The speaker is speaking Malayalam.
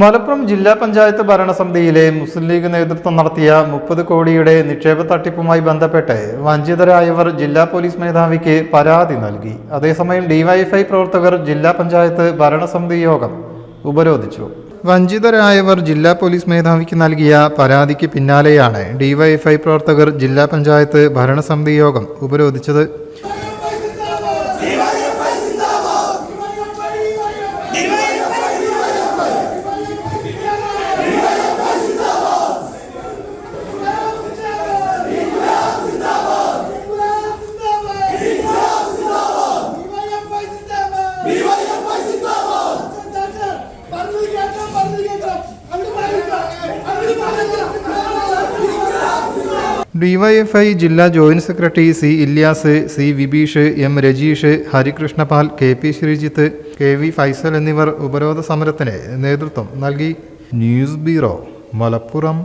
മലപ്പുറം ജില്ലാ പഞ്ചായത്ത് ഭരണസമിതിയിലെ മുസ്ലിം ലീഗ് നേതൃത്വം നടത്തിയ മുപ്പത് കോടിയുടെ നിക്ഷേപ തട്ടിപ്പുമായി ബന്ധപ്പെട്ട് വഞ്ചിതരായവർ ജില്ലാ പോലീസ് മേധാവിക്ക് പരാതി നൽകി. അതേസമയം ഡിവൈഎഫ്ഐ പ്രവർത്തകർ ജില്ലാ പഞ്ചായത്ത് ഭരണസമിതി യോഗം ഉപരോധിച്ചു. വഞ്ചിതരായവർ ജില്ലാ പോലീസ് മേധാവിക്ക് നൽകിയ പരാതിക്ക് പിന്നാലെയാണ് ഡിവൈഎഫ്ഐ പ്രവർത്തകർ ജില്ലാ പഞ്ചായത്ത് ഭരണസമിതി യോഗം ഉപരോധിച്ചത്. ഡിവൈഎഫ്ഐ ജില്ലാ joint secretary C Ilyas C Vibeesh M Rajeesh Harikrishnapal K P Sreejith K V Faisal എന്നിവർ ഉപരോധ സമരത്തിന് നേതൃത്വം നൽകി. News bureau Malappuram.